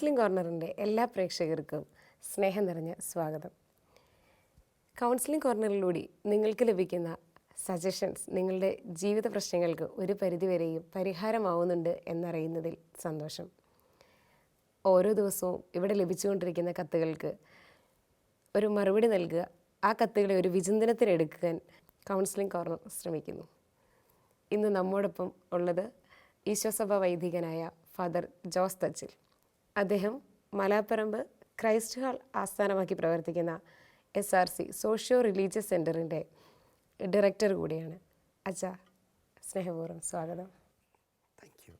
Counselling കോർണറിന്റെ എല്ലാ പ്രേക്ഷകർക്കും സ്നേഹം നിറഞ്ഞ സ്വാഗതം. കൗൺസിലിംഗ് കോർണറിലൂടെ നിങ്ങൾക്ക് ലഭിക്കുന്ന സജഷൻസ് നിങ്ങളുടെ ജീവിത പ്രശ്നങ്ങൾക്ക് ഒരു പരിധിവരെയും പരിഹാരമാവുന്നുണ്ട് എന്നറിയുന്നതിൽ സന്തോഷം. ഓരോ ദിവസവും ഇവിടെ ലഭിച്ചുകൊണ്ടിരിക്കുന്ന കത്തുകൾക്ക് ഒരു മറുപടി നൽകുക ആ കത്തുകളെ ഒരു വിചിന്തനത്തിനെടുക്കാൻ കൗൺസിലിംഗ് കോർണർ ശ്രമിക്കുന്നു. ഇന്ന് നമ്മോടൊപ്പം ഉള്ളത് ഈശ്വസഭ വൈദികനായ ഫാദർ ജോസ് തച്ചിൽ. അദ്ദേഹം മലാപ്പറമ്പ് ക്രൈസ്റ്റ് ഹാൾ ആസ്ഥാനമാക്കി പ്രവർത്തിക്കുന്ന S R C socio religious സെന്ററിന്റെ ഡയറക്ടർ കൂടിയാണ്. അച്ഛ സ്നേഹപൂർവം സ്വാഗതം. താങ്ക് യു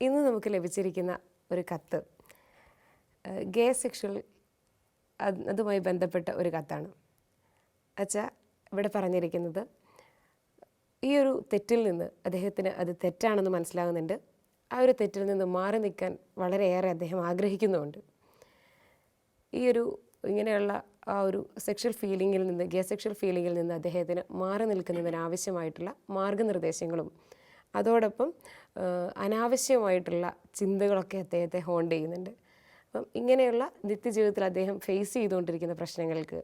ഇന്ന് നമുക്ക് ലഭിച്ചിരിക്കുന്ന ഒരു കത്ത് ഗേ സെക്ഷൽ അതുമായി ബന്ധപ്പെട്ട ഒരു കത്താണ്. അച്ഛ ഇവിടെ പറഞ്ഞിരിക്കുന്നത് ഈ ഒരു തെറ്റിൽ നിന്ന് അദ്ദേഹത്തിന് അത് തെറ്റാണെന്ന് മനസ്സിലാകുന്നുണ്ട്. ആ ഒരു തെറ്റിൽ നിന്ന് മാറി നിൽക്കാൻ വളരെയേറെ അദ്ദേഹം ആഗ്രഹിക്കുന്നുണ്ട് ഈ ഒരു ഇങ്ങനെയുള്ള ആ ഒരു സെക്ഷൽ ഫീലിങ്ങിൽ നിന്ന് ഗേ സെക്ഷൽ ഫീലിങ്ങിൽ നിന്ന് അദ്ദേഹത്തിന് മാറി നിൽക്കുന്നതിന് ആവശ്യമായിട്ടുള്ള മാർഗനിർദ്ദേശങ്ങളും അതോടൊപ്പം അനാവശ്യമായിട്ടുള്ള ചിന്തകളൊക്കെ അദ്ദേഹത്തെ ഹോണ്ട് ചെയ്യുന്നുണ്ട്. അപ്പം ഇങ്ങനെയുള്ള നിത്യജീവിതത്തിൽ അദ്ദേഹം ഫേസ് ചെയ്തുകൊണ്ടിരിക്കുന്ന പ്രശ്നങ്ങൾക്ക്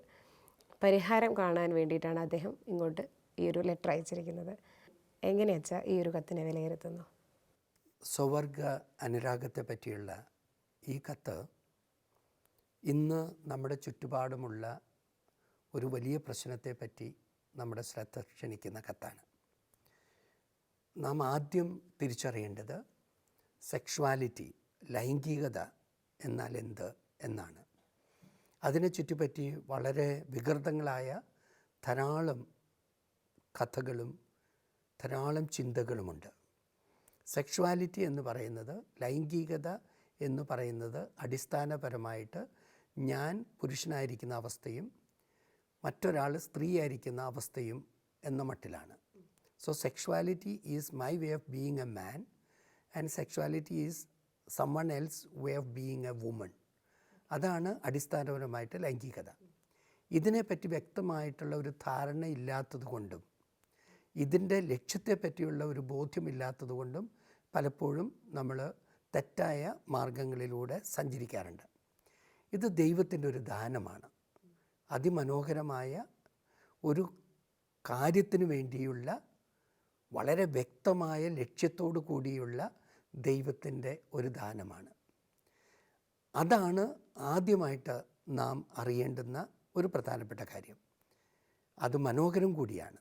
പരിഹാരം കാണാൻ വേണ്ടിയിട്ടാണ് അദ്ദേഹം ഇങ്ങോട്ട് ഈ ഒരു ലെറ്റർ അയച്ചിരിക്കുന്നത്. എങ്ങനെയാച്ചാ ഈ ഒരു കത്തിനെ വിലയിരുത്തുന്നു സ്വവർഗ അനുരാഗത്തെ പറ്റിയുള്ള ഈ കത്ത് ഇന്ന് നമ്മുടെ ചുറ്റുപാടുമുള്ള ഒരു വലിയ പ്രശ്നത്തെ പറ്റി നമ്മുടെ ശ്രദ്ധ ക്ഷണിക്കുന്ന കത്താണ്. നാം ആദ്യം തിരിച്ചറിയേണ്ടത് സെക്ഷുവാലിറ്റി ലൈംഗികത എന്നാൽ എന്ത് എന്നാണ്. അതിനെ ചുറ്റിപ്പറ്റി വളരെ വികൃതങ്ങളായ ധാരാളം കഥകളും ധാരാളം ചിന്തകളുമുണ്ട്. സെക്ഷുവാലിറ്റി എന്ന് പറയുന്നത് ലൈംഗികത എന്ന് പറയുന്നത് അടിസ്ഥാനപരമായിട്ട് ഞാൻ പുരുഷനായിരിക്കുന്ന അവസ്ഥയും മറ്റൊരാൾ സ്ത്രീയായിരിക്കുന്ന അവസ്ഥയും എന്ന മട്ടിലാണ്. So sexuality is my way of being a man and sexuality is someone else way of being a woman അതാണ് അടിസ്ഥാനപരമായിട്ട് ലൈംഗികത. ഇതിനെപ്പറ്റി വ്യക്തമായിട്ടുള്ള ഒരു ധാരണ ഇല്ലാത്തത് കൊണ്ടും ഇതിന്റെ ലക്ഷ്യത്തെപ്പറ്റിയുള്ള ഒരു ബോധ്യമില്ലാത്തത് കൊണ്ടും പലപ്പോഴും നമ്മൾ തെറ്റായ മാർഗങ്ങളിലൂടെ സഞ്ചരിക്കാറുണ്ട്. ഇത് ദൈവത്തിന്റെ ഒരു ദാനമാണ്. അതിമനോഹരമായ ഒരു കാര്യത്തിന് വേണ്ടിയുള്ള വളരെ വ്യക്തമായ ലക്ഷ്യത്തോടു കൂടിയുള്ള ദൈവത്തിന്റെ ഒരു ദാനമാണ്. അതാണ് ആദ്യമായിട്ട് നാം അറിയേണ്ടുന്ന ഒരു പ്രധാനപ്പെട്ട കാര്യം. അത് മനോഹരം കൂടിയാണ്.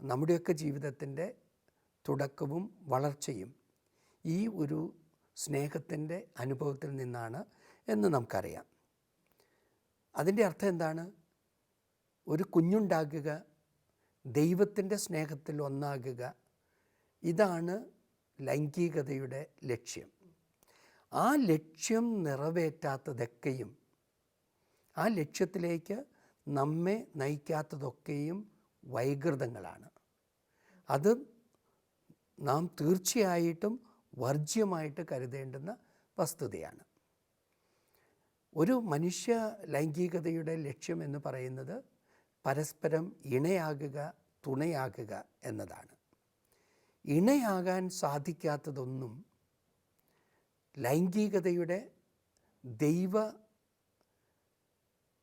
നമ്മുടെയൊക്കെ ജീവിതത്തിന്റെ തുടക്കവും വളർച്ചയും ഈ ഒരു സ്നേഹത്തിന്റെ അനുഭവത്തിൽ നിന്നാണ് എന്ന് നമുക്കറിയാം. അതിന്റെ അർത്ഥം എന്താണ്? ഒരു കുഞ്ഞുണ്ടാകുക ദൈവത്തിന്റെ സ്നേഹത്തിൽ ഒന്നാകുക ഇതാണ് ലൈംഗികതയുടെ ലക്ഷ്യം. ആ ലക്ഷ്യം നിറവേറ്റാത്തതൊക്കെയും ആ ലക്ഷ്യത്തിലേക്ക് നമ്മെ നയിക്കാത്തതൊക്കെയും വൈകൃതങ്ങളാണ്. അത് നാം തീർച്ചയായിട്ടും വർജ്യമായിട്ട് കരുതേണ്ടുന്ന വസ്തുതയാണ്. ഒരു മനുഷ്യ ലൈംഗികതയുടെ ലക്ഷ്യം എന്ന് പറയുന്നത് പരസ്പരം ഇണയാകുക തുണയാകുക എന്നതാണ്. ഇണയാകാൻ സാധിക്കാത്തതൊന്നും ലൈംഗികതയുടെ ദൈവ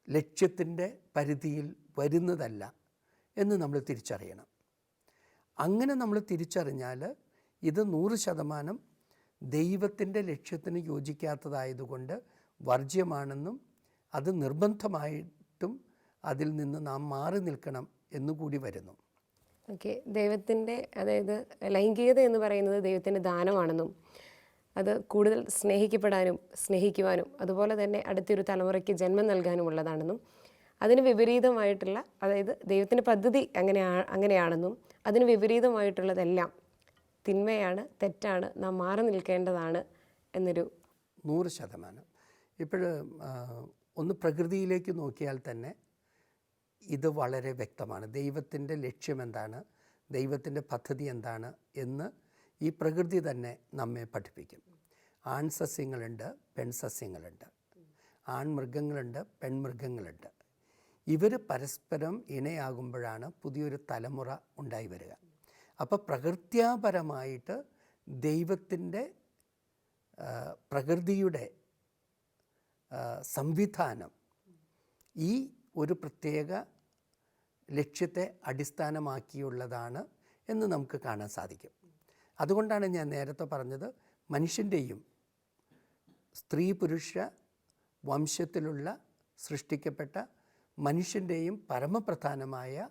ലക്ഷ്യത്തിന്റെ പരിധിയിൽ വരുന്നതല്ല എന്ന് നമ്മൾ തിരിച്ചറിയണം. അങ്ങനെ നമ്മൾ തിരിച്ചറിഞ്ഞാൽ ഇത് നൂറ് ശതമാനം ദൈവത്തിന്റെ ലക്ഷ്യത്തിന് യോജിക്കാത്തതായതുകൊണ്ട് വർജ്യമാണെന്നും അത് നിർബന്ധമായിട്ടും അതിൽ നിന്ന് നാം മാറി നിൽക്കണം എന്നുകൂടി വരുന്നു. ഓക്കെ. ദൈവത്തിന്റെ അതായത് ലൈംഗികത എന്ന് പറയുന്നത് ദൈവത്തിന്റെ ദാനമാണെന്നും അത് കൂടുതൽ സ്നേഹിക്കപ്പെടാനും സ്നേഹിക്കുവാനും അതുപോലെ തന്നെ അടുത്തൊരു തലമുറയ്ക്ക് ജന്മം നൽകാനുമുള്ളതാണെന്നും അതിന് വിപരീതമായിട്ടുള്ള അതായത് ദൈവത്തിന്റെ പദ്ധതി അങ്ങനെ അങ്ങനെയാണെന്നും അതിന് വിപരീതമായിട്ടുള്ളതെല്ലാം തിന്മയാണ് തെറ്റാണ് നാം മാറി നിൽക്കേണ്ടതാണ് എന്നൊരു നൂറ് ശതമാനം. ഇപ്പോൾ ഒന്ന് പ്രകൃതിയിലേക്ക് നോക്കിയാൽ തന്നെ ഇത് വളരെ വ്യക്തമാണ്. ദൈവത്തിന്റെ ലക്ഷ്യം എന്താണ്? ദൈവത്തിന്റെ പദ്ധതി എന്താണ്? എന്ന് ഈ പ്രകൃതി തന്നെ നമ്മെ പഠിപ്പിക്കും. ആൺസസ്യങ്ങളുണ്ട് പെൺസസ്യങ്ങളുണ്ട് ആൺമൃഗങ്ങളുണ്ട് പെൺമൃഗങ്ങളുണ്ട് ഇവർ പരസ്പരം ഇണയാകുമ്പോഴാണ് പുതിയൊരു തലമുറ ഉണ്ടായി വരിക. അപ്പോൾ പ്രകൃത്യാപരമായിട്ട് ദൈവത്തിന്റെ പ്രകൃതിയുടെ സംവിധാനം ഈ ഒരു പ്രത്യേക ലക്ഷ്യത്തെ അടിസ്ഥാനമാക്കിയുള്ളതാണ് എന്ന് നമുക്ക് കാണാൻ സാധിക്കും. അതുകൊണ്ടാണ് ഞാൻ നേരത്തെ പറഞ്ഞത് മനുഷ്യന്റെയും സ്ത്രീ പുരുഷ വംശത്തിലുള്ള സൃഷ്ടിക്കപ്പെട്ട മനുഷ്യന്റെയും പരമപ്രധാനമായ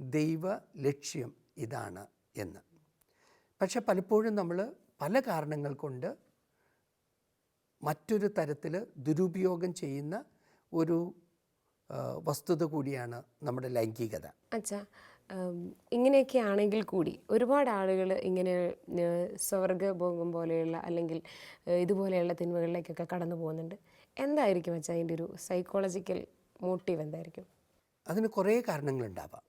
ദൈവ ലക്ഷ്യം ഇതാണ് എന്ന്. പക്ഷെ പലപ്പോഴും നമ്മൾ പല കാരണങ്ങൾ കൊണ്ട് മറ്റൊരു തരത്തിൽ ദുരുപയോഗം ചെയ്യുന്ന ഒരു വസ്തുത കൂടിയാണ് നമ്മുടെ ലൈംഗികത. അച്ഛാ ഇങ്ങനെയൊക്കെ ആണെങ്കിൽ കൂടി ഒരുപാട് ആളുകൾ ഇങ്ങനെ സ്വർഗഭോഗം പോലെയുള്ള അല്ലെങ്കിൽ ഇതുപോലെയുള്ള തിന്മകളിലേക്കൊക്കെ കടന്നു പോകുന്നുണ്ട്. എന്തായിരിക്കും അച്ഛാ അതിന്റെ ഒരു സൈക്കോളജിക്കൽ മോട്ടീവ് എന്തായിരിക്കും? അതിന് കുറേ കാരണങ്ങളുണ്ടാവാം.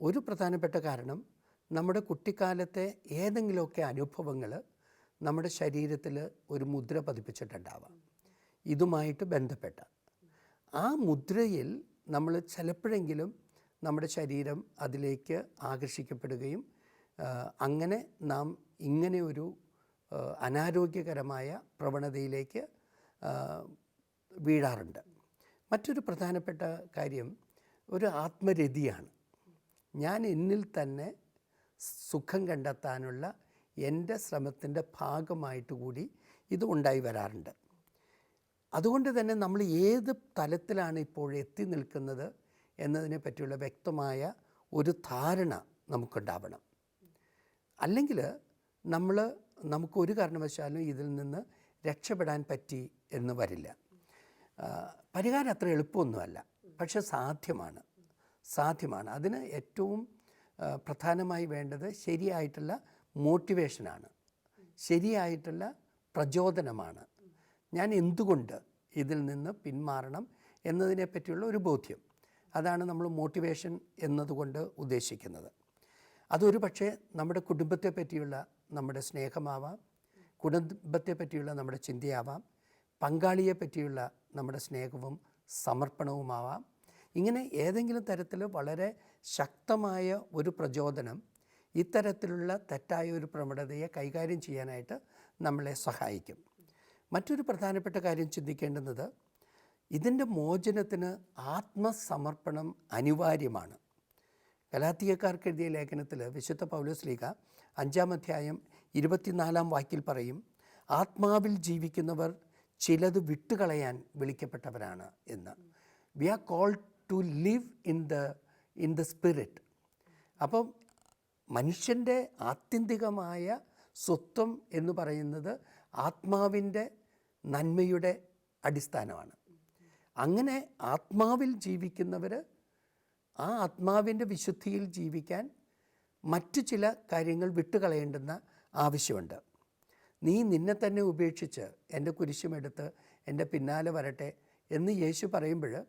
ഒരു പ്രധാനപ്പെട്ട കാരണം നമ്മുടെ കുട്ടിക്കാലത്തെ ഏതെങ്കിലുമൊക്കെ അനുഭവങ്ങൾ നമ്മുടെ ശരീരത്തിൽ ഒരു മുദ്ര പതിപ്പിച്ചിട്ടുണ്ടാവാം. ഇതുമായിട്ട് ബന്ധപ്പെട്ട. ആ മുദ്രയിൽ നമ്മൾ ചിലപ്പോഴെങ്കിലും നമ്മുടെ ശരീരം അതിലേക്ക് ആകർഷിക്കപ്പെടുകയും അങ്ങനെ നാം ഇങ്ങനെ ഒരു അനാരോഗ്യകരമായ പ്രവണതയിലേക്ക് വീഴാറുണ്ട്. മറ്റൊരു പ്രധാനപ്പെട്ട കാര്യം ഒരു ആത്മരതിയാണ്. ഞാൻ എന്നിൽ തന്നെ സുഖം കണ്ടെത്താനുള്ള എന്റെ ശ്രമത്തിന്റെ ഭാഗമായിട്ട് കൂടി ഇത് ഉണ്ടായി വരാറുണ്ട്. അതുകൊണ്ട് തന്നെ നമ്മൾ ഏത് തലത്തിലാണ് ഇപ്പോൾ എത്തി നിൽക്കുന്നത് എന്നതിനെ പറ്റിയുള്ള വ്യക്തമായ ഒരു ധാരണ നമുക്കുണ്ടാവണം. അല്ലെങ്കിൽ നമ്മൾ നമുക്കൊരു കാരണവശാലും ഇതിൽ നിന്ന് രക്ഷപ്പെടാൻ പറ്റി എന്ന് വരില്ല. പരിഹാരം അത്ര എളുപ്പമൊന്നുമല്ല. പക്ഷെ സാധ്യമാണ്. സാധ്യമാണ്. അതിന് ഏറ്റവും പ്രധാനമായി വേണ്ടത് ശരിയായിട്ടുള്ള മോട്ടിവേഷനാണ്. ശരിയായിട്ടുള്ള പ്രചോദനമാണ്. ഞാൻ എന്തുകൊണ്ട് ഇതിൽ നിന്ന് പിന്മാറണം എന്നതിനെ പറ്റിയുള്ള ഒരു ബോധ്യം. അതാണ് നമ്മൾ മോട്ടിവേഷൻ എന്നതുകൊണ്ട് ഉദ്ദേശിക്കുന്നത്. അതൊരു പക്ഷേ നമ്മുടെ കുടുംബത്തെ പറ്റിയുള്ള നമ്മുടെ സ്നേഹമാവാം കുടുംബത്തെ പറ്റിയുള്ള നമ്മുടെ ചിന്തയാവാം പങ്കാളിയെ പറ്റിയുള്ള നമ്മുടെ സ്നേഹവും സമർപ്പണവുമാവാം. ഇങ്ങനെ ഏതെങ്കിലും തരത്തിൽ വളരെ ശക്തമായ ഒരു പ്രചോദനം ഇത്തരത്തിലുള്ള തെറ്റായ ഒരു പ്രവണതയെ കൈകാര്യം ചെയ്യാനായിട്ട് നമ്മളെ സഹായിക്കും. മറ്റൊരു പ്രധാനപ്പെട്ട കാര്യം ചിന്തിക്കേണ്ടുന്നത് ഇതിന്റെ മോചനത്തിന് ആത്മസമർപ്പണം അനിവാര്യമാണ്. ഗലാത്തിയക്കാർക്ക് എഴുതിയ ലേഖനത്തിൽ വിശുദ്ധ പൗലോസ് ലീഗ അഞ്ചാം അധ്യായം ഇരുപത്തിനാലാം വാക്കിൽ പറയും ആത്മാവിൽ ജീവിക്കുന്നവർ ചിലത് വിട്ടുകളയാൻ വിളിക്കപ്പെട്ടവരാണ് എന്ന്. We are called to live in the in the spirit അപ്പം മനുഷ്യന്റെ ആത്യന്തികമായ സ്വത്വം എന്ന് പറയുന്നത് ആത്മാവിന്റെ നന്മയുടെ അടിസ്ഥാനമാണ്. അങ്ങനെ ആത്മാവിൽ ജീവിക്കുന്നവർ ആ ആത്മാവിന്റെ വിശുദ്ധിയിൽ ജീവിക്കാൻ മറ്റു ചില കാര്യങ്ങൾ വിട്ടുകളയേണ്ടുന്ന ആവശ്യമുണ്ട്. നീ നിന്നെ തന്നെ ഉപേക്ഷിച്ച് എന്റെ കുരിശുമെടുത്ത് എന്റെ പിന്നാലെ വരട്ടെ എന്ന് യേശു പറയുമ്പോൾ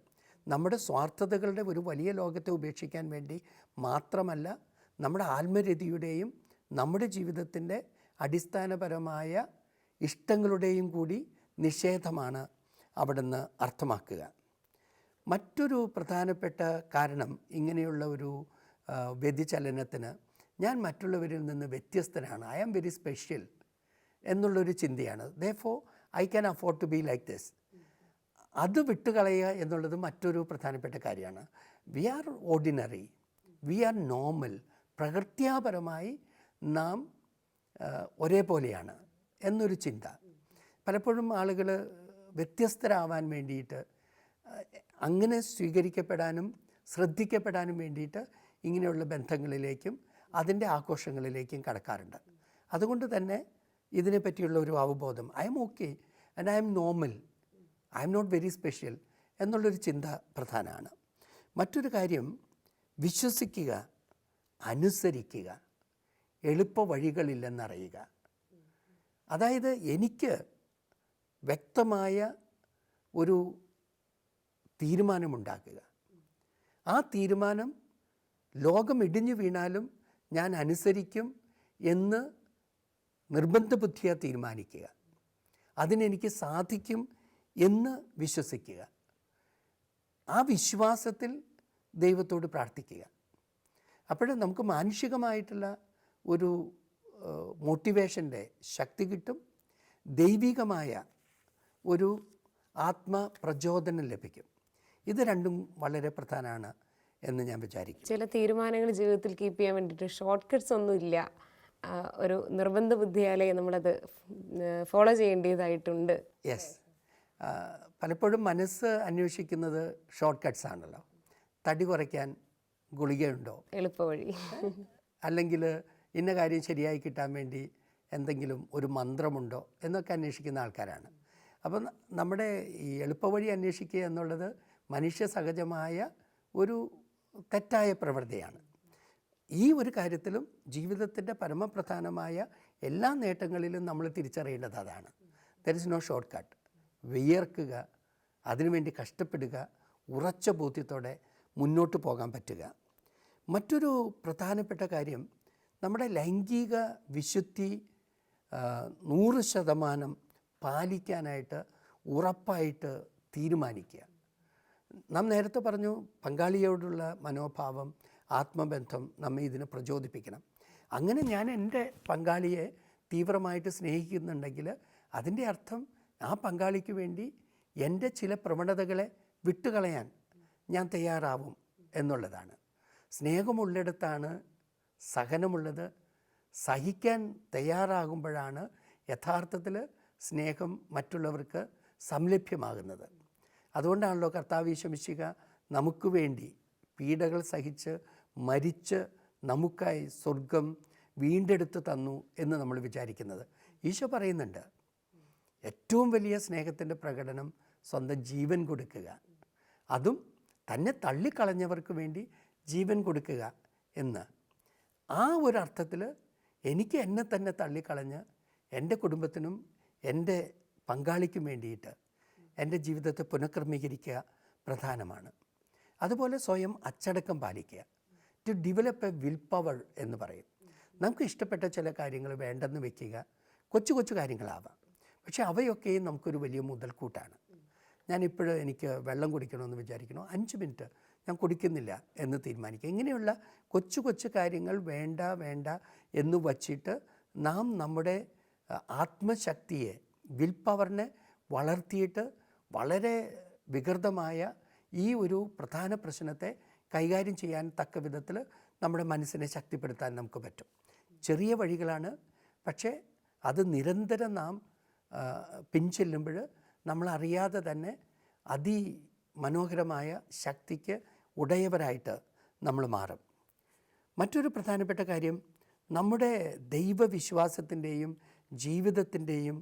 നമ്മുടെ സ്വാർത്ഥതകളുടെ ഒരു വലിയ ലോകത്തെ ഉപേക്ഷിക്കാൻ വേണ്ടി മാത്രമല്ല നമ്മുടെ ആത്മരതിയുടെയും നമ്മുടെ ജീവിതത്തിന്റെ അടിസ്ഥാനപരമായ ഇഷ്ടങ്ങളുടെയും കൂടി നിഷേധമാണ് അവിടുന്ന് അർത്ഥമാക്കുക. മറ്റൊരു പ്രധാനപ്പെട്ട കാരണം ഇങ്ങനെയുള്ള ഒരു വ്യതിചലനത്തിന് ഞാൻ മറ്റുള്ളവരിൽ നിന്ന് വ്യത്യസ്തനാണ്. ഐ ആം വെരി സ്പെഷ്യൽ എന്നുള്ളൊരു ചിന്തയാണ്. Therefore I can afford to be like this അത് വിട്ടുകളയുക എന്നുള്ളത് മറ്റൊരു പ്രധാനപ്പെട്ട കാര്യമാണ്. We are ordinary we are normal പ്രകൃത്യാപരമായി നാം ഒരേപോലെയാണ് എന്നൊരു ചിന്ത. പലപ്പോഴും ആളുകൾ വ്യത്യസ്തരാവാൻ വേണ്ടിയിട്ട് അങ്ങനെ സ്വീകരിക്കപ്പെടാനും ശ്രദ്ധിക്കപ്പെടാനും വേണ്ടിയിട്ട് ഇങ്ങനെയുള്ള ബന്ധങ്ങളിലേക്കും അതിന്റെ ആഘോഷങ്ങളിലേക്കും കടക്കാറുണ്ട്. അതുകൊണ്ട് തന്നെ ഇതിനെപ്പറ്റിയുള്ള ഒരു അവബോധം. I'm okay and I'm normal I'm not very special എന്നുള്ളൊരു ചിന്ത പ്രധാനമാണ് മറ്റൊരു കാര്യം വിശ്വസിക്കുക അനുസരിക്കുക എളുപ്പ വഴികളില്ലെന്നറിയുക അതായത് എനിക്ക് വ്യക്തമായ ഒരു തീരുമാനമുണ്ടാക്കുക. ആ തീരുമാനം ലോകം ഇടിഞ്ഞു വീണാലും ഞാൻ അനുസരിക്കും എന്ന് നിർബന്ധ ബുദ്ധിയാ തീരുമാനിക്കുക. അതിനെനിക്ക് സാധിക്കും എന്ന് വിശ്വസിക്കുക. ആ വിശ്വാസത്തിൽ ദൈവത്തോട് പ്രാർത്ഥിക്കുക. അപ്പോൾ നമുക്ക് മാനുഷികമായിട്ടുള്ള ഒരു മോട്ടിവേഷന്റെ ശക്തി കിട്ടും. ദൈവികമായ ഒരു ആത്മപ്രചോദനം ലഭിക്കും. ഇത് രണ്ടും വളരെ പ്രധാനമാണ് എന്ന് ഞാൻ വിചാരിക്കും ചില തീരുമാനങ്ങൾ ജീവിതത്തിൽ കീപ്പ് ചെയ്യാൻ വേണ്ടിയിട്ട് ഷോർട്ട് കട്ട്സ് ഒന്നും ഇല്ല ഒരു നിർബന്ധ ബുദ്ധിയാലേ നമ്മളത് ഫോളോ ചെയ്യേണ്ടതായിട്ടുണ്ട്. യെസ് പലപ്പോഴും മനസ്സ് അന്വേഷിക്കുന്നത് ഷോർട്ട് കട്ട്സ് ആണല്ലോ. തടി കുറയ്ക്കാൻ ഗുളികയുണ്ടോ? എളുപ്പവഴി. അല്ലെങ്കിൽ ഇന്ന കാര്യം ശരിയായി കിട്ടാൻ വേണ്ടി എന്തെങ്കിലും ഒരു മന്ത്രമുണ്ടോ എന്നൊക്കെ അന്വേഷിക്കുന്ന ആൾക്കാരാണ്. അപ്പം നമ്മുടെ ഈ എളുപ്പവഴി അന്വേഷിക്കുക എന്നുള്ളത് മനുഷ്യ സഹജമായ ഒരു തെറ്റായ പ്രവൃത്തിയാണ്. ഈ ഒരു കാര്യത്തിലും ജീവിതത്തിന്റെ പരമപ്രധാനമായ എല്ലാ നേട്ടങ്ങളിലും നമ്മൾ തിരിച്ചറിയേണ്ടത് അതാണ്. There is no short cut വിയർക്കുക അതിനുവേണ്ടി കഷ്ടപ്പെടുക ഉറച്ച ബോധ്യത്തോടെ മുന്നോട്ട് പോകാൻ പറ്റുക. മറ്റൊരു പ്രധാനപ്പെട്ട കാര്യം നമ്മുടെ ലൈംഗിക വിശുദ്ധി നൂറ് ശതമാനം പാലിക്കാനായിട്ട് ഉറപ്പായിട്ട് തീരുമാനിക്കുക. നാം നേരത്തെ പറഞ്ഞു പങ്കാളിയോടുള്ള മനോഭാവം ആത്മബന്ധം നമ്മെ ഇതിനെ പ്രചോദിപ്പിക്കണം. അങ്ങനെ ഞാൻ എന്റെ പങ്കാളിയെ തീവ്രമായിട്ട് സ്നേഹിക്കുന്നുണ്ടെങ്കിൽ അതിന്റെ അർത്ഥം ആ പങ്കാളിക്ക് വേണ്ടി എന്റെ ചില പ്രവണതകളെ വിട്ടുകളയാൻ ഞാൻ തയ്യാറാവും എന്നുള്ളതാണ്. സ്നേഹമുള്ളിടത്താണ് സഹനമുള്ളത്. സഹിക്കാൻ തയ്യാറാകുമ്പോഴാണ് യഥാർത്ഥത്തിൽ സ്നേഹം മറ്റുള്ളവർക്ക് സംലഭ്യമാകുന്നത്. അതുകൊണ്ടാണല്ലോ കർത്താവ് ശമിശിക നമുക്ക് വേണ്ടി പീഡകൾ സഹിച്ച് മരിച്ച് നമുക്കായി സ്വർഗം വീണ്ടെടുത്ത് തന്നു എന്ന് നമ്മൾ വിചാരിക്കുന്നത്. ഈശോ പറയുന്നുണ്ട് ഏറ്റവും വലിയ സ്നേഹത്തിന്റെ പ്രകടനം സ്വന്തം ജീവൻ കൊടുക്കുക. അതും തന്നെ തള്ളിക്കളഞ്ഞവർക്ക് വേണ്ടി ജീവൻ കൊടുക്കുക എന്ന്. ആ ഒരു അർത്ഥത്തിൽ എനിക്ക് എന്നെ തന്നെ തള്ളിക്കളഞ്ഞ് എന്റെ കുടുംബത്തിനും എന്റെ പങ്കാളിക്കും വേണ്ടിയിട്ട് എന്റെ ജീവിതത്തെ പുനഃക്രമീകരിക്കുക പ്രധാനമാണ്. അതുപോലെ സ്വയം അച്ചടക്കം പാലിക്കുക. To develop a will power എന്ന് പറയും. നമുക്ക് ഇഷ്ടപ്പെട്ട ചില കാര്യങ്ങൾ വേണ്ടെന്ന് വെക്കുക കൊച്ചു കൊച്ചു കാര്യങ്ങളാവാം. പക്ഷേ അവയൊക്കെയും നമുക്കൊരു വലിയ മുതൽക്കൂട്ടാണ്. ഞാനിപ്പോഴും എനിക്ക് വെള്ളം കുടിക്കണമെന്ന് വിചാരിക്കണോ അഞ്ച് മിനിറ്റ് ഞാൻ കുടിക്കുന്നില്ല എന്ന് തീരുമാനിക്കുക. ഇങ്ങനെയുള്ള കൊച്ചു കൊച്ചു കാര്യങ്ങൾ വേണ്ട വേണ്ട എന്ന് വച്ചിട്ട് നാം നമ്മുടെ ആത്മശക്തിയെ വിൽ പവറിനെ വളർത്തിയിട്ട് വളരെ വികൃതമായ ഈ ഒരു പ്രധാന പ്രശ്നത്തെ കൈകാര്യം ചെയ്യാൻ തക്ക വിധത്തിൽ നമ്മുടെ മനസ്സിനെ ശക്തിപ്പെടുത്താൻ നമുക്ക് പറ്റും. ചെറിയ വഴികളാണ് പക്ഷേ അത് നിരന്തരം നാം പിൻചെല്ലുമ്പോൾ നമ്മളറിയാതെ തന്നെ അതിമനോഹരമായ ശക്തിക്ക് ഉടയവരായിട്ട് നമ്മൾ മാറും. മറ്റൊരു പ്രധാനപ്പെട്ട കാര്യം നമ്മുടെ ദൈവവിശ്വാസത്തിന്റെയും ജീവിതത്തിന്റെയും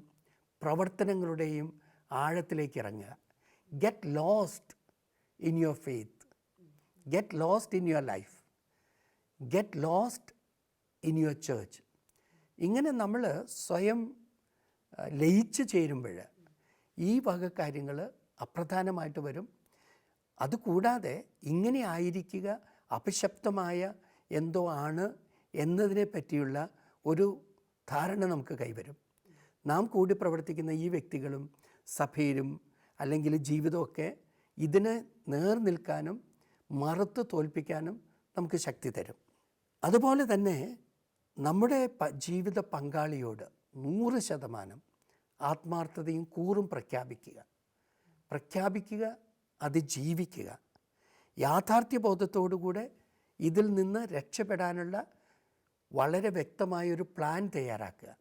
പ്രവർത്തനങ്ങളുടെയും ആഴത്തിലേക്ക് ഇറങ്ങുക. Get lost in your faith get lost in your life. Get lost in your church. ഇങ്ങനെ നമ്മൾ സ്വയം ലയിച്ച് ചേരുമ്പോൾ ഈ വക കാര്യങ്ങൾ അപ്രധാനമായിട്ട് വരും. അതുകൂടാതെ ഇങ്ങനെ ആയിരിക്കുക അപശബ്ദമായ എന്തോ ആണ് എന്നതിനെ പറ്റിയുള്ള ഒരു ധാരണ നമുക്ക് കൈവരും. നാം കൂടി പ്രവർത്തിക്കുന്ന ഈ വ്യക്തികളും സഭയിലും അല്ലെങ്കിൽ ജീവിതമൊക്കെ ഇതിനെ നേർ നിൽക്കാനും മറുത്ത് തോൽപ്പിക്കാനും നമുക്ക് ശക്തി തരും. അതുപോലെ തന്നെ നമ്മുടെ ജീവിത പങ്കാളിയോട് നൂറ് ശതമാനം ആത്മാർത്ഥതയും കൂറും പ്രഖ്യാപിക്കുക. പ്രഖ്യാപിക്കുക അത് ജീവിക്കുക. യാഥാർത്ഥ്യബോധത്തോടുകൂടെ ഇതിൽ നിന്ന് രക്ഷപ്പെടാനുള്ള വളരെ വ്യക്തമായൊരു പ്ലാൻ തയ്യാറാക്കുക.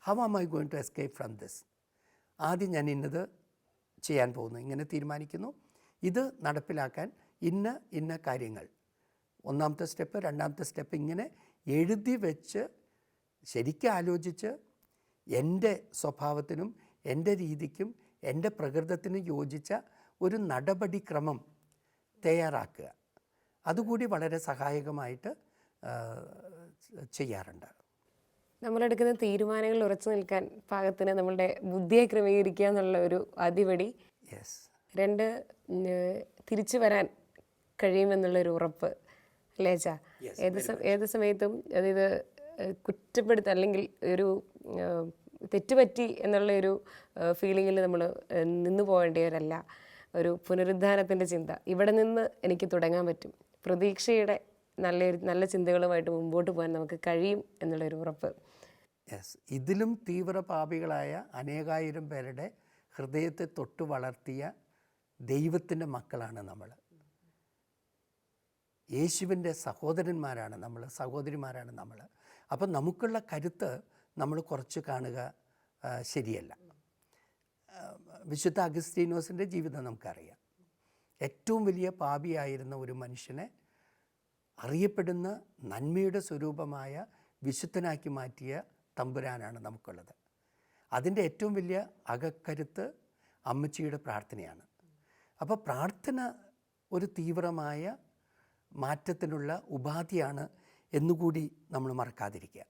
How am I going to escape from this ആദ്യം ഞാൻ ഇന്നത് ചെയ്യാൻ പോകുന്നു. ഇങ്ങനെ തീരുമാനിക്കുന്നു. ഇത് നടപ്പിലാക്കാൻ ഇന്ന ഇന്ന കാര്യങ്ങൾ. ഒന്നാമത്തെ സ്റ്റെപ്പ് രണ്ടാമത്തെ സ്റ്റെപ്പ് ഇങ്ങനെ എഴുതി വെച്ച് ശരിക്കും ആലോചിച്ച് എന്റെ സ്വഭാവത്തിനും എന്റെ രീതിക്കും എന്റെ പ്രകൃതത്തിനും യോജിച്ച ഒരു നടപടിക്രമം തയ്യാറാക്കുക. അതുകൂടി വളരെ സഹായകമായിട്ട് ചെയ്യാറുണ്ട്. നമ്മളെടുക്കുന്ന തീരുമാനങ്ങൾ ഉറച്ചു നിൽക്കാൻ പാകത്തിന് നമ്മളുടെ ബുദ്ധിയെ ക്രമീകരിക്കുക എന്നുള്ള ഒരു അതിപടി യെസ് രണ്ട് തിരിച്ചു വരാൻ കഴിയുമെന്നുള്ളൊരു ഉറപ്പ്. അല്ലേ അച്ഛാ? ഏത് ഏത് സമയത്തും അതായത് കുറ്റപ്പെടുത്ത അല്ലെങ്കിൽ ഒരു തെറ്റുപറ്റി എന്നുള്ള ഒരു ഫീലിങ്ങിൽ നമ്മൾ നിന്നു പോകേണ്ടവരല്ല ഒരു പുനരുദ്ധാനത്തിന്റെ ചിന്ത. ഇവിടെ നിന്ന് എനിക്ക് തുടങ്ങാൻ പറ്റും. പ്രതീക്ഷയുടെ നല്ല നല്ല ചിന്തകളുമായിട്ട് മുമ്പോട്ട് പോകാൻ നമുക്ക് കഴിയും എന്നുള്ളൊരു ഉറപ്പ്. യെസ് ഇതിലും തീവ്ര പാപികളായ അനേകായിരം പേരുടെ ഹൃദയത്തെ തൊട്ട് വളർത്തിയ ദൈവത്തിന്റെ മക്കളാണ് നമ്മൾ യേശുവിന്റെ സഹോദരന്മാരാണ് നമ്മൾ സഹോദരിമാരാണ് നമ്മൾ. അപ്പം നമുക്കുള്ള കരുത്ത് നമ്മൾ കുറച്ച് കാണുക ശരിയല്ല. വിശുദ്ധ അഗസ്റ്റീനോസിന്റെ ജീവിതം നമുക്കറിയാം. ഏറ്റവും വലിയ പാപിയായിരുന്ന ഒരു മനുഷ്യനെ അറിയപ്പെടുന്ന നന്മയുടെ സ്വരൂപമായ വിശുദ്ധനാക്കി മാറ്റിയ തമ്പുരാനാണ് നമുക്കുള്ളത്. അതിന്റെ ഏറ്റവും വലിയ അകക്കരുത്ത് അമ്മച്ചിയുടെ പ്രാർത്ഥനയാണ്. അപ്പോൾ പ്രാർത്ഥന ഒരു തീവ്രമായ മാറ്റത്തിനുള്ള ഉപാധിയാണ് എന്നുകൂടി നമ്മൾ മറക്കാതിരിക്കുക.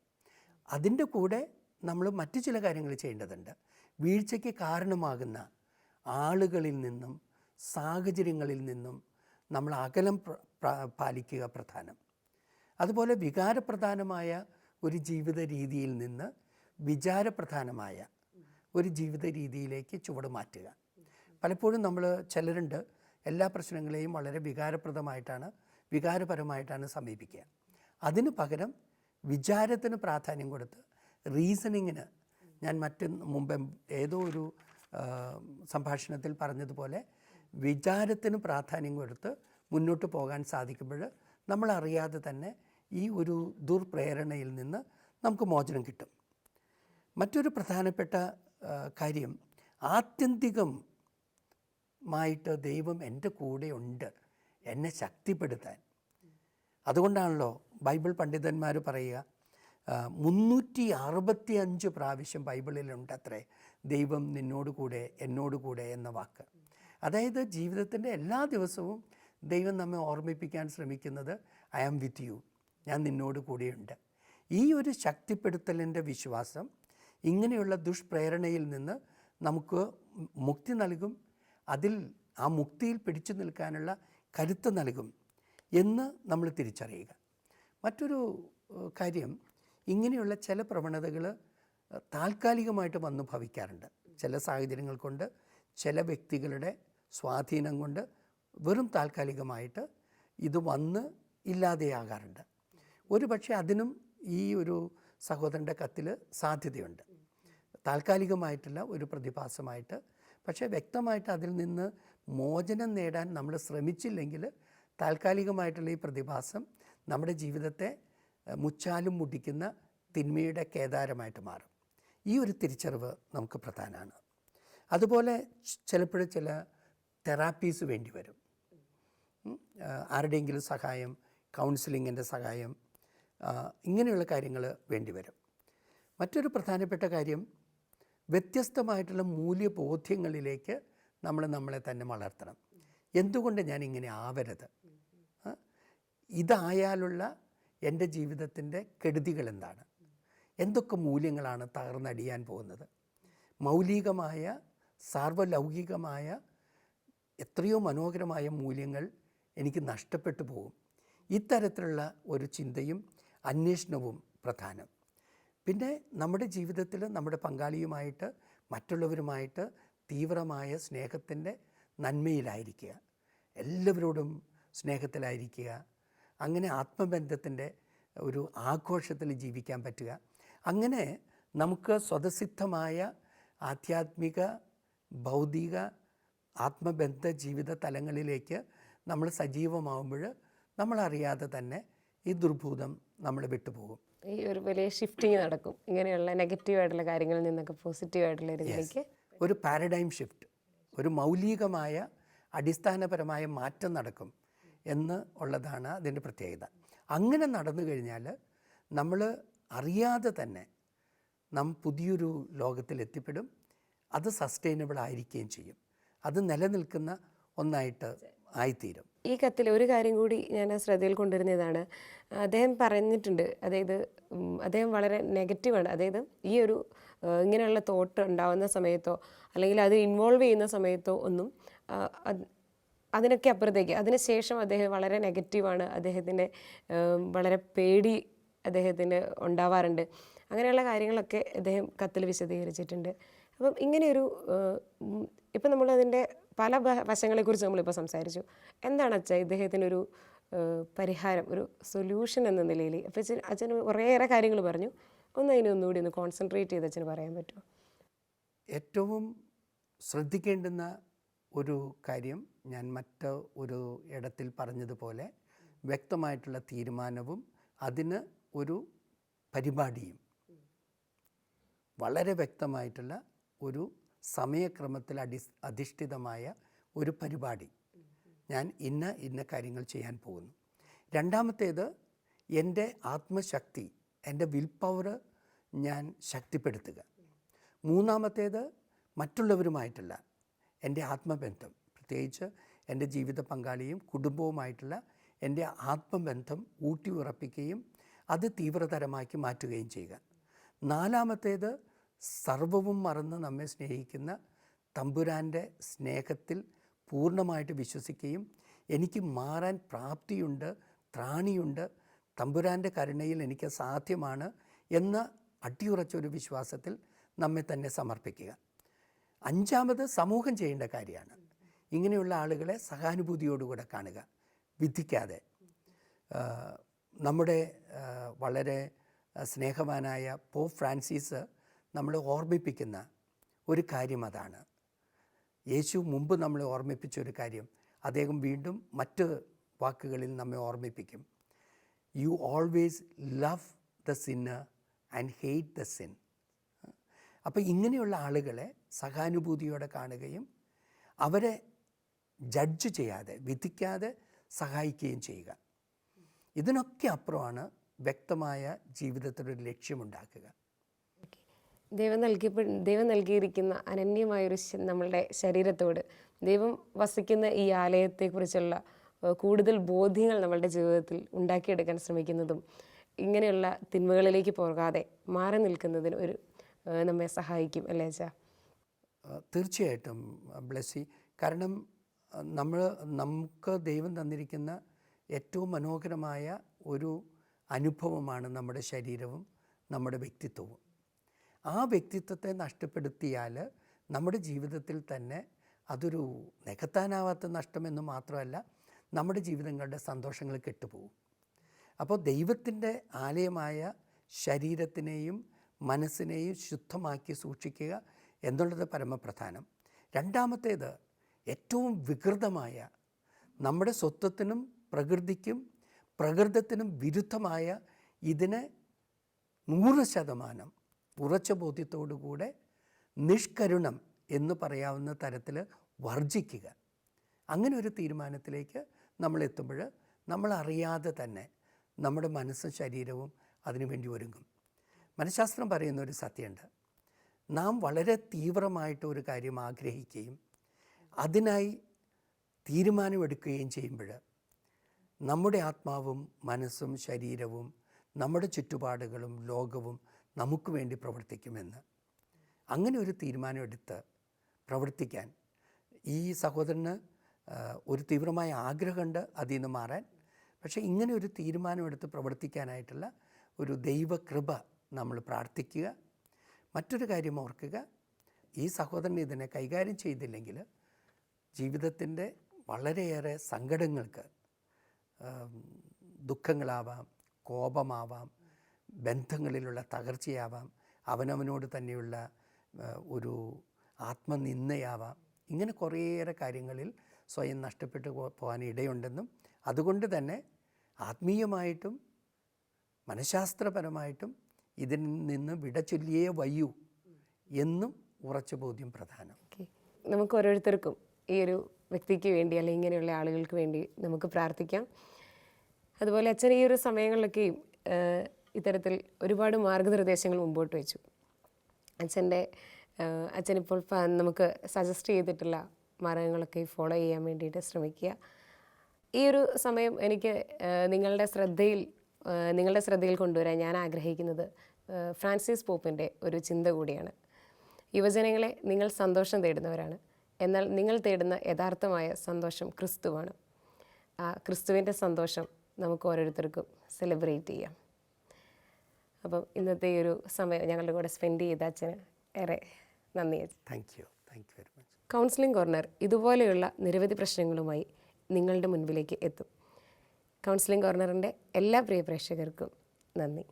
അതിന്റെ കൂടെ നമ്മൾ മറ്റു ചില കാര്യങ്ങൾ ചെയ്യേണ്ടതുണ്ട്. വീഴ്ചയ്ക്ക് കാരണമാകുന്ന ആളുകളിൽ നിന്നും സാഹചര്യങ്ങളിൽ നിന്നും നമ്മൾ അകലം പാലിക്കുക പ്രധാനം. അതുപോലെ വികാരപ്രധാനമായ ഒരു ജീവിത രീതിയിൽ നിന്ന് വിചാരപ്രധാനമായ ഒരു ജീവിത രീതിയിലേക്ക് ചുവട് മാറ്റുക. പലപ്പോഴും നമ്മൾ ചിലരുണ്ട് എല്ലാ പ്രശ്നങ്ങളെയും വളരെ വികാരപ്രദമായിട്ടാണ് വികാരപരമായിട്ടാണ് സമീപിക്കുക. അതിന് പകരം വിചാരത്തിന് പ്രാധാന്യം കൊടുത്ത് റീസണിങ്ങിന് ഞാൻ മറ്റ് മുമ്പ് ഏതോ ഒരു സംഭാഷണത്തിൽ പറഞ്ഞതുപോലെ വിചാരത്തിന് പ്രാധാന്യം കൊടുത്ത് മുന്നോട്ട് പോകാൻ സാധിക്കുമ്പോൾ നമ്മളറിയാതെ തന്നെ ഈ ഒരു ദുർപ്രേരണയിൽ നിന്ന് നമുക്ക് മോചനം കിട്ടും. മറ്റൊരു പ്രധാനപ്പെട്ട കാര്യം ആത്യന്തികമായിട്ട് ദൈവം എന്റെ കൂടെ ഉണ്ട് എന്നെ ശക്തിപ്പെടുത്താൻ. അതുകൊണ്ടാണല്ലോ ബൈബിൾ പണ്ഡിതന്മാർ പറയുക മുന്നൂറ്റി അറുപത്തി അഞ്ച് പ്രാവശ്യം ബൈബിളിലുണ്ട് അത്രേ ദൈവം നിന്നോട് കൂടെ എന്നോട് കൂടെ എന്ന വാക്ക്. അതായത് ജീവിതത്തിന്റെ എല്ലാ ദിവസവും ദൈവം നമ്മെ ഓർമ്മിപ്പിക്കാൻ ശ്രമിക്കുന്നത് ഐ ആം വിത്ത് യു. ഞാൻ നിന്നോട് കൂടെയുണ്ട്. ഈ ഒരു ശക്തിപ്പെടുത്തലിന്റെ വിശ്വാസം ഇങ്ങനെയുള്ള ദുഷ്പ്രേരണയിൽ നിന്ന് നമുക്ക് മുക്തി നൽകും. അതിൽ ആ മുക്തിയിൽ പിടിച്ചു നിൽക്കാനുള്ള കരുത്ത് നൽകും എന്ന് നമ്മൾ തിരിച്ചറിയുക. മറ്റൊരു കാര്യം ഇങ്ങനെയുള്ള ചില പ്രവണതകൾ താൽക്കാലികമായിട്ട് വന്നു ഭവിക്കാറുണ്ട്. ചില സാഹചര്യങ്ങൾ കൊണ്ട് ചില വ്യക്തികളുടെ സ്വാധീനം കൊണ്ട് വെറും താൽക്കാലികമായിട്ട് ഇത് വന്ന് ഇല്ലാതെയാകാറുണ്ട്. ഒരു പക്ഷേ അതിനും ഈ ഒരു സഹോദരന്റെ കത്തിൽ സാധ്യതയുണ്ട്. താൽക്കാലികമായിട്ടുള്ള ഒരു പ്രതിഭാസമായിട്ട് പക്ഷേ വ്യക്തമായിട്ട് അതിൽ നിന്ന് മോചനം നേടാൻ നമ്മൾ ശ്രമിച്ചില്ലെങ്കിൽ താൽക്കാലികമായിട്ടുള്ള ഈ പ്രതിഭാസം നമ്മുടെ ജീവിതത്തെ മുച്ചാലും മുടിക്കുന്ന തിന്മയുടെ കേദാരമായിട്ട് മാറും. ഈ ഒരു തിരിച്ചറിവ് നമുക്ക് പ്രധാനമാണ് അതുപോലെ ചിലപ്പോഴും ചില തെറാപ്പീസ് വേണ്ടി വരും. ആരുടെയെങ്കിലും സഹായം കൗൺസിലിങ്ങിന്റെ സഹായം ഇങ്ങനെയുള്ള കാര്യങ്ങൾ വേണ്ടി വരും. മറ്റൊരു പ്രധാനപ്പെട്ട കാര്യം വ്യത്യസ്തമായിട്ടുള്ള മൂല്യബോധ്യങ്ങളിലേക്ക് നമ്മൾ നമ്മളെ തന്നെ വളർത്തണം. എന്തുകൊണ്ട് ഞാൻ ഇങ്ങനെ ആവരുത്? ഇതായാലുള്ള എന്റെ ജീവിതത്തിന്റെ കെടുതികൾ എന്താണ്? എന്തൊക്കെ മൂല്യങ്ങളാണ് തകർന്നടിയാൻ പോകുന്നത്? മൗലികമായ സാർവലൗകികമായ എത്രയോ മനോഹരമായ മൂല്യങ്ങൾ എനിക്ക് നഷ്ടപ്പെട്ടു പോകും. ഇത്തരത്തിലുള്ള ഒരു ചിന്തയും അന്വേഷണവും പ്രധാനം. പിന്നെ നമ്മുടെ ജീവിതത്തിൽ നമ്മുടെ പങ്കാളിയുമായിട്ട് മറ്റുള്ളവരുമായിട്ട് തീവ്രമായ സ്നേഹത്തിന്റെ നന്മയിലായിരിക്കുക. എല്ലാവരോടും സ്നേഹത്തിലായിരിക്കുക. അങ്ങനെ ആത്മബന്ധത്തിന്റെ ഒരു ആഘോഷത്തിൽ ജീവിക്കാൻ പറ്റുക. അങ്ങനെ നമുക്ക് സ്വതസിദ്ധമായ ആധ്യാത്മിക ഭൗതിക ആത്മബന്ധ ജീവിത തലങ്ങളിലേക്ക് നമ്മൾ സജീവമാകുമ്പോൾ നമ്മളറിയാതെ തന്നെ ഈ ദുർഭൂതം നമ്മൾ വിട്ടുപോകും. ഈ ഒരു വലിയ ഷിഫ്റ്റിങ് നടക്കും. ഇങ്ങനെയുള്ള നെഗറ്റീവ് ആയിട്ടുള്ള കാര്യങ്ങളിൽ നിന്നൊക്കെ പോസിറ്റീവ് ആയിട്ടുള്ള ഇതിലേക്ക് ഒരു പാരഡൈം ഷിഫ്റ്റ് ഒരു മൗലികമായ അടിസ്ഥാനപരമായ മാറ്റം നടക്കും എന്ന് ഉള്ളതാണ് അതിന്റെ പ്രത്യേകത. അങ്ങനെ നടന്നു കഴിഞ്ഞാൽ നമ്മൾ അറിയാതെ തന്നെ നാം പുതിയൊരു ലോകത്തിൽ എത്തിപ്പെടും. അത് സസ്റ്റൈനബിൾ ആയിരിക്കുകയും ചെയ്യും. അത് നിലനിൽക്കുന്ന ഒന്നായിട്ട് ആയിത്തീരും. ഈ കത്തിൽ ഒരു കാര്യം കൂടി ഞാൻ ശ്രദ്ധയിൽ കൊണ്ടുവരുന്നതാണ്. അദ്ദേഹം പറഞ്ഞിട്ടുണ്ട് അതായത് അദ്ദേഹം വളരെ നെഗറ്റീവാണ് അതായത് ഈ ഒരു ഇങ്ങനെയുള്ള തോട്ട് ഉണ്ടാവുന്ന സമയത്തോ അല്ലെങ്കിൽ അത് ഇൻവോൾവ് ചെയ്യുന്ന സമയത്തോ ഒന്നും അതിനൊക്കെ അപ്പുറത്തേക്ക്. അതിനുശേഷം അദ്ദേഹം വളരെ നെഗറ്റീവാണ് അദ്ദേഹത്തിന്റെ വളരെ പേടി അദ്ദേഹത്തിന് ഉണ്ടാവാറുണ്ട്. അങ്ങനെയുള്ള കാര്യങ്ങളൊക്കെ അദ്ദേഹം കത്തിൽ വിശദീകരിച്ചിട്ടുണ്ട്. അപ്പം ഇങ്ങനെയൊരു ഇപ്പം നമ്മളതിന്റെ പല വശങ്ങളെക്കുറിച്ച് നമ്മളിപ്പോൾ സംസാരിച്ചു. എന്താണ് അച്ഛ ഇദ്ദേഹത്തിനൊരു പരിഹാരം ഒരു സൊല്യൂഷൻ എന്ന നിലയിൽ? അപ്പം അച്ഛൻ കുറേയേറെ കാര്യങ്ങൾ പറഞ്ഞു. ഒന്ന് അതിനെ ഒന്നുകൂടി ഒന്ന് കോൺസെൻട്രേറ്റ് ചെയ്ത് അച്ഛന് പറയാൻ പറ്റുമോ? ഏറ്റവും ശ്രദ്ധിക്കേണ്ടുന്ന ഒരു കാര്യം ഞാൻ മറ്റ് ഒരു ഇടത്തിൽ പറഞ്ഞതുപോലെ വ്യക്തമായിട്ടുള്ള തീരുമാനവും അതിന് ഒരു പരിപാടിയും വളരെ വ്യക്തമായിട്ടുള്ള ഒരു സമയക്രമത്തിൽ അടി അധിഷ്ഠിതമായ ഒരു പരിപാടി ഞാൻ ഇന്ന ഇന്ന കാര്യങ്ങൾ ചെയ്യാൻ പോകുന്നു. രണ്ടാമത്തേത് എന്റെ ആത്മശക്തി എന്റെ വിൽ പവർ ഞാൻ ശക്തിപ്പെടുത്തുക. മൂന്നാമത്തേത് മറ്റുള്ളവരുമായിട്ടുള്ള എന്റെ ആത്മബന്ധം പ്രത്യേകിച്ച് എന്റെ ജീവിത പങ്കാളിയും കുടുംബവുമായിട്ടുള്ള എന്റെ ആത്മബന്ധം ഊട്ടി ഉറപ്പിക്കുകയും അത് തീവ്രതരമാക്കി മാറ്റുകയും ചെയ്യുക. നാലാമത്തേത് സർവവും മറന്ന് നമ്മെ സ്നേഹിക്കുന്ന തമ്പുരാന്റെ സ്നേഹത്തിൽ പൂർണമായിട്ട് വിശ്വസിക്കുകയും എനിക്ക് മാറാൻ പ്രാപ്തിയുണ്ട് ത്രാണിയുണ്ട് തമ്പുരാന്റെ കരുണയിൽ എനിക്ക് സാധ്യമാണ് എന്ന് അടിയുറച്ച ഒരു വിശ്വാസത്തിൽ നമ്മെ തന്നെ സമർപ്പിക്കുക. അഞ്ചാമത് സമൂഹം ചെയ്യേണ്ട കാര്യമാണ്. ഇങ്ങനെയുള്ള ആളുകളെ സഹാനുഭൂതിയോടുകൂടെ കാണുക. വിധിക്കാതെ. നമ്മുടെ വളരെ സ്നേഹവാനായ പോ ഫ്രാൻസിസ് നമ്മളെ ഓർമ്മിപ്പിക്കുന്ന ഒരു കാര്യം അതാണ്. യേശു മുമ്പ് നമ്മളെ ഓർമ്മിപ്പിച്ച ഒരു കാര്യം. അദ്ദേഹം വീണ്ടും മറ്റ് വാക്കുകളിൽ നമ്മെ ഓർമ്മിപ്പിക്കും. You always love the sinner and hate the sin അപ്പോൾ ഇങ്ങനെയുള്ള ആളുകളെ സഹാനുഭൂതിയോടെ കാണുകയും അവരെ ജഡ്ജ് ചെയ്യാതെ വിധിക്കാതെ സഹായിക്കുകയും ചെയ്യുക. ഇതിനൊക്കെ അപ്പുറമാണ് വ്യക്തമായ ജീവിതത്തിലൊരു ലക്ഷ്യമുണ്ടാക്കുക. ദൈവം നൽകിയപ്പെ ദൈവം നൽകിയിരിക്കുന്ന അനന്യമായൊരു നമ്മളുടെ ശരീരത്തോട് ദൈവം വസിക്കുന്ന ഈ ആലയത്തെക്കുറിച്ചുള്ള കൂടുതൽ ബോധ്യങ്ങൾ നമ്മളുടെ ജീവിതത്തിൽ ഉണ്ടാക്കിയെടുക്കാൻ ശ്രമിക്കുന്നതും ഇങ്ങനെയുള്ള തിന്മകളിലേക്ക് പോകാതെ മാറി നിൽക്കുന്നതിന് ഒരു നമ്മെ സഹായിക്കും അല്ലേ അച്ഛാ? തീർച്ചയായിട്ടും ബ്ലസ്സി. കാരണം നമ്മൾ നമുക്ക് ദൈവം തന്നിരിക്കുന്ന ഏറ്റവും മനോഹരമായ ഒരു അനുഭവമാണ് നമ്മുടെ ശരീരവും നമ്മുടെ വ്യക്തിത്വവും. ആ വ്യക്തിത്വത്തെ നഷ്ടപ്പെടുത്തിയാൽ നമ്മുടെ ജീവിതത്തിൽ തന്നെ അതൊരു നികത്താനാവാത്ത നഷ്ടമെന്ന് മാത്രമല്ല നമ്മുടെ ജീവിതങ്ങളുടെ സന്തോഷങ്ങൾ കെട്ടുപോകും. അപ്പോൾ ദൈവത്തിന്റെ ആലയമായ ശരീരത്തിനെയും മനസ്സിനെയും ശുദ്ധമാക്കി സൂക്ഷിക്കുക എന്നുള്ളത് പരമപ്രധാനം. രണ്ടാമത്തേത് ഏറ്റവും വികൃതമായ നമ്മുടെ സ്വത്വത്തിനും പ്രകൃതിക്കും പ്രകൃതത്തിനും വിരുദ്ധമായ ഇതിനെ നൂറ് ശതമാനം ഉറച്ച ബോധ്യത്തോടുകൂടെ നിഷ്കരുണം എന്ന് പറയാവുന്ന തരത്തിൽ വർജിക്കുക. അങ്ങനെ ഒരു തീരുമാനത്തിലേക്ക് നമ്മൾ അറിയാതെ തന്നെ നമ്മുടെ മനസ്സും ശരീരവും അതിനുവേണ്ടി ഒരുങ്ങും. മനഃശാസ്ത്രം പറയുന്ന ഒരു സത്യമുണ്ട്. നാം വളരെ തീവ്രമായിട്ട് ഒരു കാര്യം ആഗ്രഹിക്കുകയും അതിനായി തീരുമാനമെടുക്കുകയും ചെയ്യുമ്പോൾ നമ്മുടെ ആത്മാവും മനസ്സും ശരീരവും നമ്മുടെ ചുറ്റുപാടുകളും ലോകവും നമുക്ക് വേണ്ടി പ്രവർത്തിക്കുമെന്ന്. അങ്ങനെ ഒരു തീരുമാനമെടുത്ത് പ്രവർത്തിക്കാൻ ഈ സഹോദരന് ഒരു തീവ്രമായ ആഗ്രഹമുണ്ട് അതിൽ നിന്ന് മാറാൻ. പക്ഷേ ഇങ്ങനെ ഒരു തീരുമാനമെടുത്ത് പ്രവർത്തിക്കാനായിട്ടുള്ള ഒരു ദൈവകൃപ നമ്മൾ പ്രാർത്ഥിക്കുക. മറ്റൊരു കാര്യം ഓർക്കുക. ഈ സഹോദരൻ ഇതിനെ കൈകാര്യം ചെയ്തില്ലെങ്കിൽ ജീവിതത്തിന്റെ വളരെയേറെ സങ്കടങ്ങൾക്ക് ദുഃഖങ്ങളാവാം കോപമാവാം ബന്ധങ്ങളിലുള്ള തകർച്ചയാവാം അവനവനോട് തന്നെയുള്ള ഒരു ആത്മനിന്ദയാവാം. ഇങ്ങനെ കുറേയേറെ കാര്യങ്ങളിൽ സ്വയം നഷ്ടപ്പെട്ടു പോകാൻ ഇടയുണ്ടെന്നും അതുകൊണ്ട് തന്നെ ആത്മീയമായിട്ടും മനഃശാസ്ത്രപരമായിട്ടും ഇതിൽ നിന്ന് വിട ചൊല്ലിയേ വയ്യൂ എന്നും ഉറച്ച ബോധ്യം പ്രധാനം. ഓക്കെ. നമുക്ക് ഓരോരുത്തർക്കും ഈ ഒരു വ്യക്തിക്ക് വേണ്ടി അല്ലെങ്കിൽ ഇങ്ങനെയുള്ള ആളുകൾക്ക് വേണ്ടി നമുക്ക് പ്രാർത്ഥിക്കാം. അതുപോലെ അച്ഛൻ ഈ ഒരു സമയങ്ങളിലൊക്കെയും ഇത്തരത്തിൽ ഒരുപാട് മാർഗനിർദ്ദേശങ്ങൾ മുമ്പോട്ട് വെച്ചു. അച്ഛന്റെ അച്ഛനിപ്പോൾ നമുക്ക് സജസ്റ്റ് ചെയ്തിട്ടുള്ള മാർഗങ്ങളൊക്കെ ഫോളോ ചെയ്യാൻ വേണ്ടിയിട്ട് ശ്രമിക്കുക. ഈ ഒരു സമയം എനിക്ക് നിങ്ങളുടെ ശ്രദ്ധയിൽ നിങ്ങളുടെ ശ്രദ്ധയിൽ കൊണ്ടുവരാൻ ഞാൻ ആഗ്രഹിക്കുന്നത് ഫ്രാൻസിസ് പോപ്പിന്റെ ഒരു ചിന്ത കൂടിയാണ്. യുവജനങ്ങളെ നിങ്ങൾ സന്തോഷം തേടുന്നവരാണ്. എന്നാൽ നിങ്ങൾ തേടുന്ന യഥാർത്ഥമായ സന്തോഷം ക്രിസ്തുവാണ്. ആ ക്രിസ്തുവിന്റെ സന്തോഷം നമുക്ക് ഓരോരുത്തർക്കും സെലിബ്രേറ്റ് ചെയ്യാം. അപ്പം ഇന്നത്തെ ഈ ഒരു സമയം ഞങ്ങളുടെ കൂടെ സ്പെൻഡ് ചെയ്ത അച്ഛന് ഏറെ നന്ദി thank you thank you very much counselling corner ഇതുപോലെയുള്ള നിരവധി പ്രശ്നങ്ങളുമായി നിങ്ങളുടെ മുൻപിലേക്ക് എത്തും. കൗൺസിലിംഗ് കോർണറിന്റെ എല്ലാ പ്രിയ പ്രേക്ഷകർക്കും നന്ദി.